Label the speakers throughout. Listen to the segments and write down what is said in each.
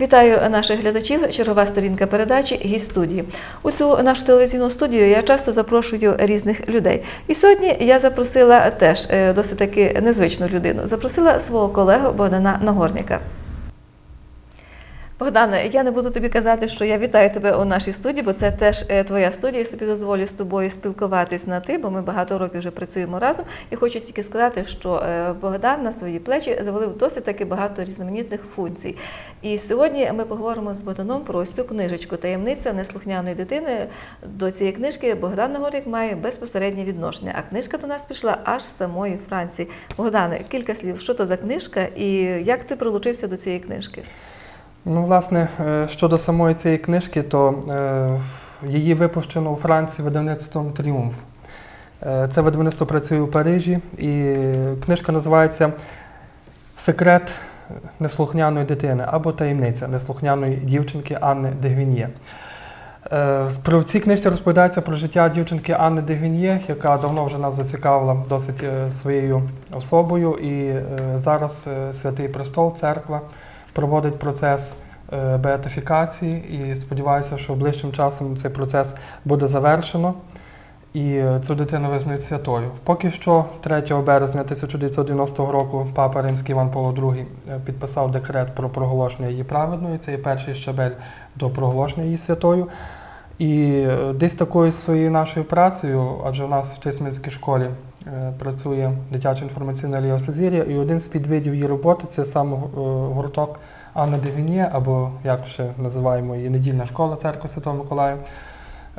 Speaker 1: Вітаю наших глядачів. Чергова сторінка передачі «Гість студії. У цю нашу телевізійну студію я часто запрошую різних людей. І сьогодні я запросила теж е, досить таки незвичну людину. Запросила свого колегу Богдана Нагорніка. Богдане, я не буду тобі казати, що я вітаю тебе у нашій студії, бо це теж е, твоя студія. Я собі дозволю з тобою спілкуватись на ти, бо ми багато років вже працюємо разом. І хочу тільки сказати, що е, Богдан на свої плечі завалив досить таки багато різноманітних функцій. І сьогодні ми поговоримо з Богданом про цю книжечку Таємниця неслухняної дитини. До цієї книжки Богдан Нагорник має безпосереднє відношення. А книжка до нас прийшла аж з самої Франції. Богдане, кілька слів, що то за книжка і як ти прилучився до цієї книжки?
Speaker 2: Ну, власне, е, щодо самої цієї книжки, то е, її випущено у Франції видавництвом Тріумф. Е, Це видавництво працює у Парижі, і книжка називається Секрет неслухняної дитини або таємниця неслухняної дівчинки Анни Дегвін'є. Про цій книжці розповідається про життя дівчинки Анни Дегвін'є, яка давно вже нас зацікавила досить своєю особою. І зараз Святий Престол, церква проводить процес е, беатифікації і сподіваюся, що ближчим часом цей процес буде завершено і е, цю дитину визнають святою. Поки що, 3 березня 1990 року, папа Римський Іван Павло II е, підписав декрет про проголошення її праведною. Це є перший щабель до проголошення її святою. І десь такою своєю нашою працею, адже у нас в Тисменській школі працює дитяча інформаційна Лія Сузір'я, і один з підвидів її роботи це саме е, гурток Анна Девінє, або як ще називаємо її недільна школа церкви Святого Миколая.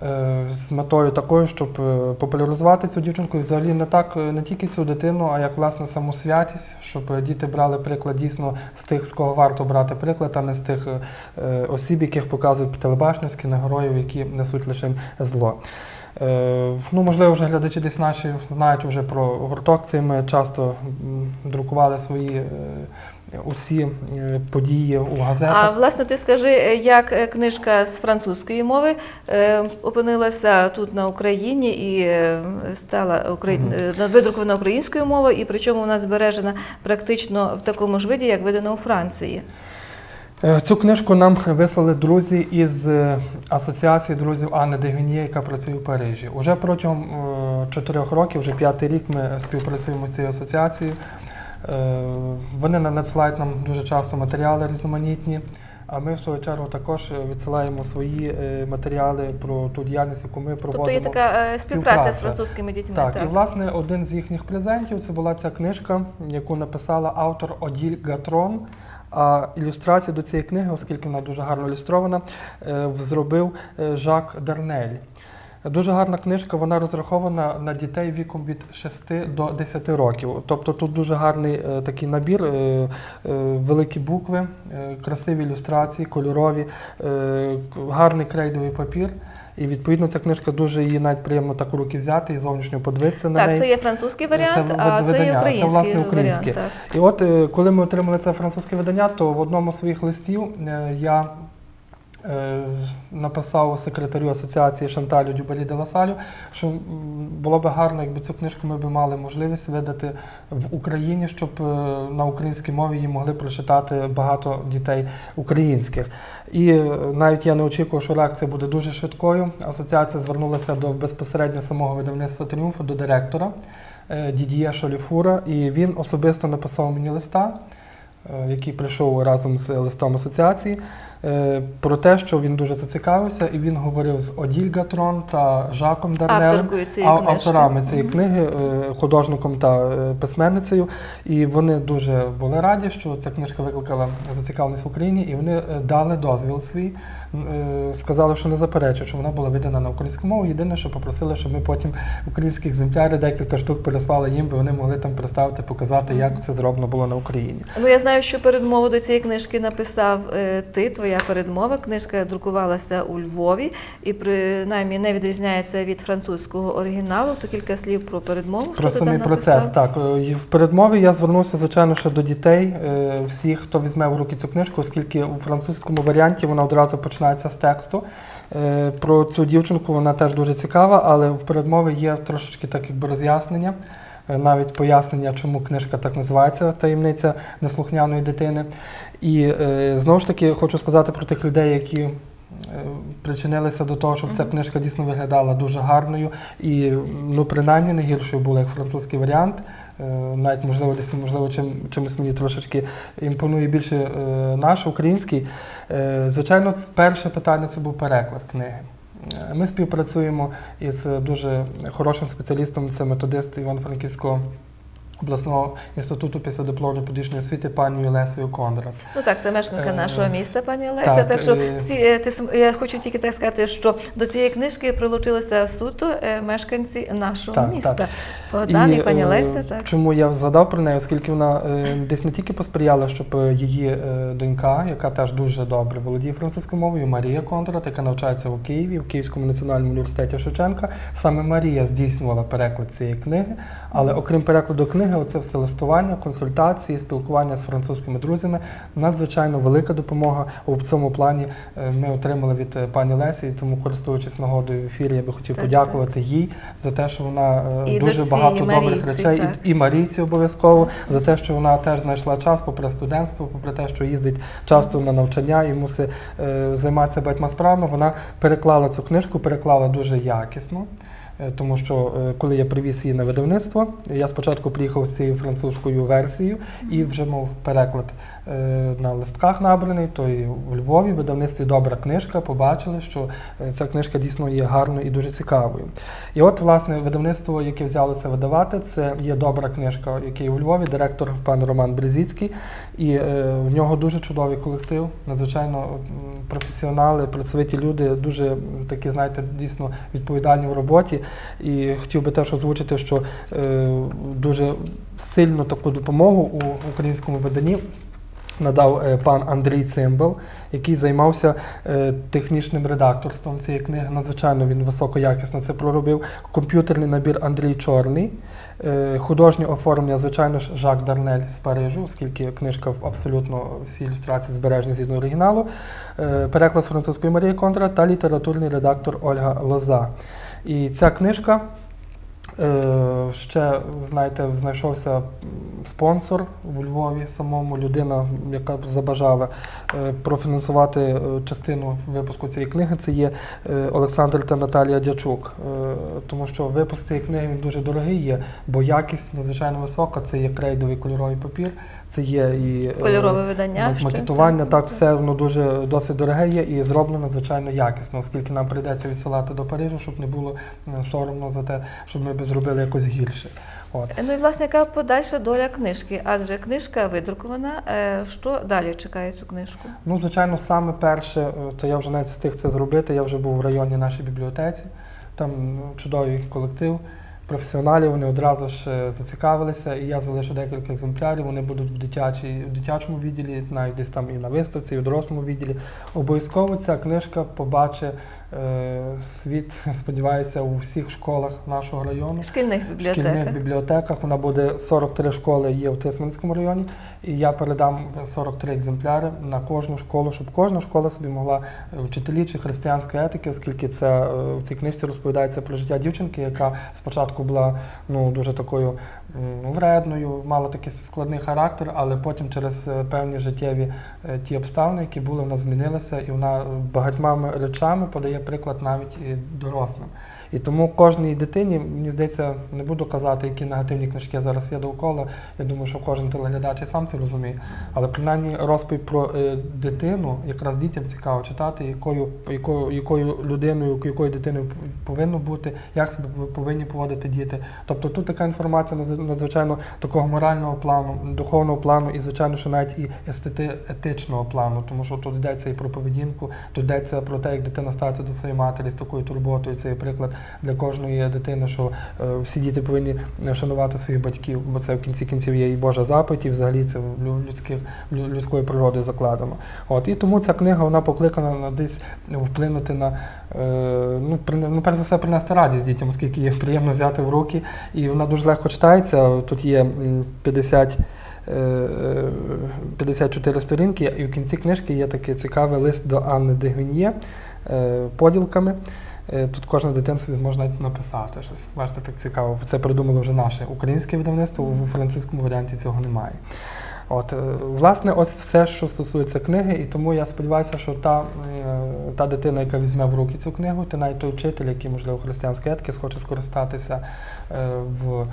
Speaker 2: Е, З метою такою, щоб е, популяризувати цю дівчинку і взагалі не так е, не тільки цю дитину, а як власне саму святість, щоб е, діти брали приклад дійсно з тих, з кого варто брати приклад, а не з тих е, е, осіб, яких показують по телебаченню, з кіногероїв, які несуть лише зло. Е, Ну, можливо, вже глядачі десь наші знають вже про гурток. Цей ми часто друкували свої е, усі е, події у газетах.
Speaker 1: А власне, ти скажи, як книжка з французької мови опинилася тут на Україні і стала укра...
Speaker 2: Мгм.
Speaker 1: е, видрукована українською мовою, і причому вона збережена практично в такому ж виді, як видана у Франції.
Speaker 2: Е, Цю книжку нам вислали друзі із е, Асоціації друзів Анни Дегвінє, яка працює в Парижі. Уже протягом е, чотирьох років, вже п'ятий рік, ми співпрацюємо з цією асоціацією. Вони на- надсилають нам дуже часто матеріали різноманітні. А ми в свою чергу також е, відсилаємо свої е, матеріали про ту діяльність, яку ми проводимо.
Speaker 1: Тобто є така е, співпраця з французькими дітьми.
Speaker 2: Так, і власне один з їхніх презентів це була ця книжка, яку написала автор Оділь Гатрон. А ілюстрацію до цієї книги, оскільки вона дуже гарно ілюстрована, зробив Жак Дарнель. Дуже гарна книжка, вона розрахована на дітей віком від 6 до 10 років. Тобто тут дуже гарний е, такий набір, е, е, великі букви, красиві ілюстрації, кольорові, гарний крейдовий папір. І відповідно ця книжка дуже її навіть приємно так у руки взяти і зовнішньо подивитися на
Speaker 1: Так, це є французький варіант,
Speaker 2: Це
Speaker 1: а це
Speaker 2: видання,
Speaker 1: є
Speaker 2: це, власне, українське.
Speaker 1: варіант. Так.
Speaker 2: І от коли ми отримали це французьке видання, то в одному з своїх листів я написав секретарю асоціації Шанталю Дюбалі де Ласалю, що було б гарно, якби цю книжку ми б мали можливість видати в Україні, щоб е, на українській мові її могли прочитати багато дітей українських. І е, навіть я не очікував, що реакція буде дуже швидкою. Асоціація звернулася до безпосередньо самого видавництва тріумфу, до директора е, Дідія Шоліфура, і він особисто написав мені листа, е, який прийшов разом з листом асоціації, е, про те, що він дуже зацікавився, і він говорив з Оділь Гатрон та Жаком Дарнелем, авторами цієї книги, е, художником та е, письменницею. І вони дуже були раді, що ця книжка викликала зацікавленість в Україні, і вони е, дали дозвіл свій. Е, Сказали, що не заперечують, що вона була видана на українську мову. Єдине, що попросили, щоб ми потім українські екземпляри декілька штук переслали їм, бо вони могли там представити, показати, як це зроблено було на Україні.
Speaker 1: Ну, я знаю, що передмову до цієї книжки написав е, ти, твоя передмова. Книжка друкувалася у Львові і принаймні не відрізняється від французького оригіналу. То кілька слів про передмову.
Speaker 2: Про
Speaker 1: що ти
Speaker 2: самий
Speaker 1: там
Speaker 2: процес. Так, е, в передмові я звернувся, звичайно, ще до дітей, всіх, хто візьме в руки цю книжку, оскільки у французькому варіанті вона одразу починається з тексту. Е, Про цю дівчинку вона теж дуже цікава, але в передмові є трошечки так якби роз'яснення. е, навіть пояснення, чому книжка так називається таємниця неслухняної дитини. І е, знову ж таки хочу сказати про тих людей, які. Причинилися до того, щоб ця книжка дійсно виглядала дуже гарною і ну принаймні не гіршою була як французький варіант. Е, Навіть можливо, десь можливо, чим чимось мені трошечки імпонує більше е, наш український. Е, Звичайно, перше питання це був переклад книги. Ми співпрацюємо із дуже хорошим спеціалістом, це методист Івано-Франківського обласного інституту післядипломної педагогічної освіти пані Лесею Кондрат.
Speaker 1: Ну так, це мешканка нашого міста, пані Леся.
Speaker 2: так,
Speaker 1: Так, що всі ти я хочу тільки так сказати, що до цієї книжки прилучилися суто мешканці нашого
Speaker 2: Так,
Speaker 1: міста.
Speaker 2: так.
Speaker 1: Богдан і, пані
Speaker 2: е,
Speaker 1: Леся. Так.
Speaker 2: Чому я згадав про неї, оскільки вона десь не тільки посприяла, щоб її донька, яка теж дуже добре володіє французькою мовою, Марія Кондрат, яка навчається у Києві, в Київському національному університеті Шевченка. Саме Марія здійснювала переклад цієї книги. Але окрім перекладу книги, оце все листування, консультації, спілкування з французькими друзями. Надзвичайно велика допомога у цьому плані е, ми отримали від е, пані Лесі, і тому користуючись нагодою в ефірі, я би хотів
Speaker 1: Так,
Speaker 2: подякувати їй за те, що вона е,
Speaker 1: І
Speaker 2: дуже
Speaker 1: дочці,
Speaker 2: багато
Speaker 1: і
Speaker 2: добрих
Speaker 1: Марійці,
Speaker 2: речей,
Speaker 1: так.
Speaker 2: і, і Марійці обов'язково за те, що вона теж знайшла час, попри студентство, попри те, що їздить часто на навчання і мусить е, займатися багатьма справами. Вона переклала цю книжку, переклала дуже якісно. Е, Тому що е, коли я привіз її на видавництво, я спочатку приїхав з цією французькою версією і вже мав переклад на листках набраний, то і у Львові в видавництві добра книжка, побачили, що е, ця книжка дійсно є гарною і дуже цікавою. І от, власне, видавництво, яке взялося видавати, це є добра книжка, який у Львові, директор пан Роман Брезіцький. І е, в нього дуже чудовий колектив, надзвичайно професіонали, працьовиті люди, дуже такі, знаєте, дійсно відповідальні в роботі. І хотів би теж озвучити, що е, дуже сильну таку допомогу у українському виданні надав е, пан Андрій Цимбал, який займався е, технічним редакторством цієї книги. Надзвичайно він високоякісно це проробив. Комп'ютерний набір Андрій Чорний, е, художнє оформлення, звичайно ж, Жак Дарнель з Парижу, оскільки книжка абсолютно всі ілюстрації збережені згідно оригіналу, переклад французької Марії Контра та літературний редактор Ольга Лоза. І ця книжка. Е, Ще, знаєте, знайшовся спонсор у Львові самому, людина, яка забажала е, профінансувати е, частину випуску цієї книги. Це є Олександр та Наталія Дячук. Тому що випуск цієї книги він дуже дорогий є, бо якість надзвичайно висока. Це є крейдовий кольоровий папір, це є і е,
Speaker 1: Кольорове видання.
Speaker 2: Макетування, так,
Speaker 1: так.
Speaker 2: все воно дуже досить дороге є і зроблено надзвичайно якісно, оскільки нам прийдеться відсилати до Парижу, щоб не було е, соромно за те, щоб ми б зробили якось гірше. От.
Speaker 1: Ну і власне яка подальша доля книжки? Адже книжка видрукована. Е, Що далі чекає цю книжку?
Speaker 2: Ну, звичайно, саме перше, то я вже навіть встиг це зробити. Я вже був в районі нашій бібліотеці. Там ну, чудовий колектив професіоналів, вони одразу ж зацікавилися, і я залишу декілька екземплярів. Вони будуть в, дитячій, в дитячому відділі, навіть десь там і на виставці, і в дорослому відділі. Обов'язково ця книжка побачить світ, сподіваюся, у всіх школах нашого району.
Speaker 1: Шкільних бібліотеках.
Speaker 2: шкільних бібліотеках вона буде 43 школи є в Тисменському районі, і я передам 43 екземпляри на кожну школу, щоб кожна школа собі могла е, вчителі чи християнської етики, оскільки це е, в цій книжці розповідається про життя дівчинки, яка спочатку була ну дуже такою вредною, мала такий складний характер, але потім через е, певні життєві е, ті обставини, які були, вона змінилася, і вона багатьма речами подає приклад навіть дорослим. І тому кожній дитині, мені здається, не буду казати, які негативні книжки зараз є довкола. Я думаю, що кожен телеглядач і сам це розуміє. Але принаймні розповідь про е, дитину, якраз дітям цікаво читати, якою, якою, якою людиною, якою дитиною повинно бути, як себе повинні поводити діти. Тобто тут така інформація надз- надзвичайно такого морального плану, духовного плану, і звичайно, що навіть і естети, етичного плану, тому що тут йдеться і про поведінку, тут йдеться про те, як дитина ставиться до своєї матері з такою турботою. Це приклад для кожної дитини, що е, всі діти повинні шанувати своїх батьків, бо це в кінці кінців є і Божа заповідь, і взагалі це в лю- людських лю- людською природою закладено. От і тому ця книга вона покликана на десь вплинути на е, ну, ну, перш за все принести радість дітям, оскільки їх приємно взяти в руки, і вона дуже легко читається. Тут є 50 е, е, 54 сторінки, і в кінці книжки є такий цікавий лист до Анни Дегвін'є поділками. Е, Тут кожна дитина собі зможе навіть написати щось. Бачите, так цікаво. Це придумало вже наше українське видавництво, у французькому варіанті цього немає. От, е, власне, ось все, що стосується книги, і тому я сподіваюся, що та, е, та дитина, яка візьме в руки цю книгу, та навіть той вчитель, який, можливо, християнської етики, схоче скористатися е, в,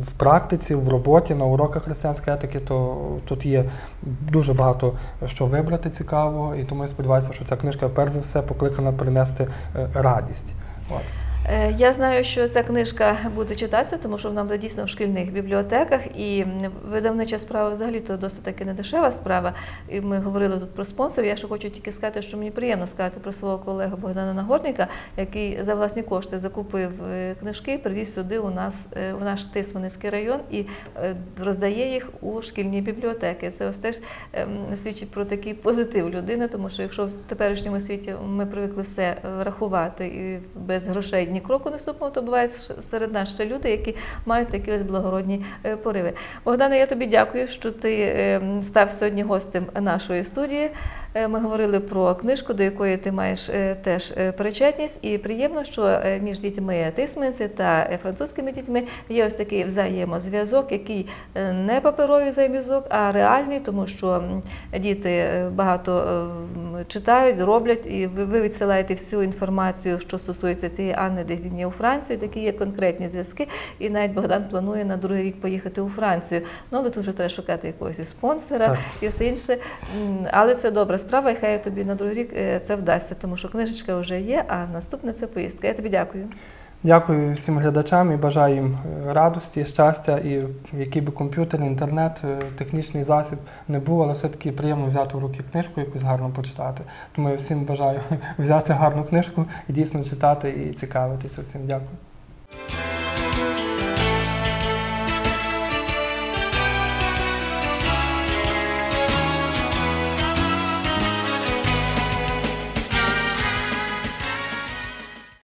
Speaker 2: в практиці, в роботі, на уроках християнської етики, то тут є дуже багато що вибрати цікавого, і тому я сподіваюся, що ця книжка, перш за все, покликана принести радість. От.
Speaker 1: Е, Я знаю, що ця книжка буде читатися, тому що вона буде дійсно в шкільних бібліотеках. І видавнича справа взагалі то досить таки не дешева справа. І ми говорили тут про спонсорів. Я ще хочу тільки сказати, що мені приємно сказати про свого колегу Богдана Нагорника, який за власні кошти закупив е, книжки, привіз сюди у нас е, в наш Тисманицький район і е, роздає їх у шкільні бібліотеки. Це ось теж ем, свідчить про такий позитив людини, тому що якщо в теперішньому світі ми привикли все е, рахувати і без грошей ні кроку наступного, то буває серед нас ще люди, які мають такі ось благородні е, пориви. Богдане, я тобі дякую, що ти е, став сьогодні гостем нашої студії. Е, Ми говорили про книжку, до якої ти маєш е, теж е, причетність, і приємно, що між дітьми тисменці та французькими дітьми є ось такий взаємозв'язок, який не паперовий взаємозв'язок, а реальний, тому що діти багато читають, роблять, і ви відсилаєте всю інформацію, що стосується цієї Анни Дегвіні у Францію. Такі є конкретні зв'язки. І навіть Богдан планує на другий рік поїхати у Францію. Ну але тут вже треба шукати якогось спонсора
Speaker 2: Так.
Speaker 1: і все інше. Але це добра справа, і хай тобі на другий рік е, це вдасться, тому що книжечка вже є, а наступне це поїздка. Я тобі дякую.
Speaker 2: Дякую всім глядачам і бажаю їм е, радості, щастя, і який би комп'ютер, інтернет, е, технічний засіб не був, але все-таки приємно взяти в руки книжку, якусь гарно почитати. Тому я всім бажаю взяти гарну книжку і дійсно читати і цікавитися. Всім дякую.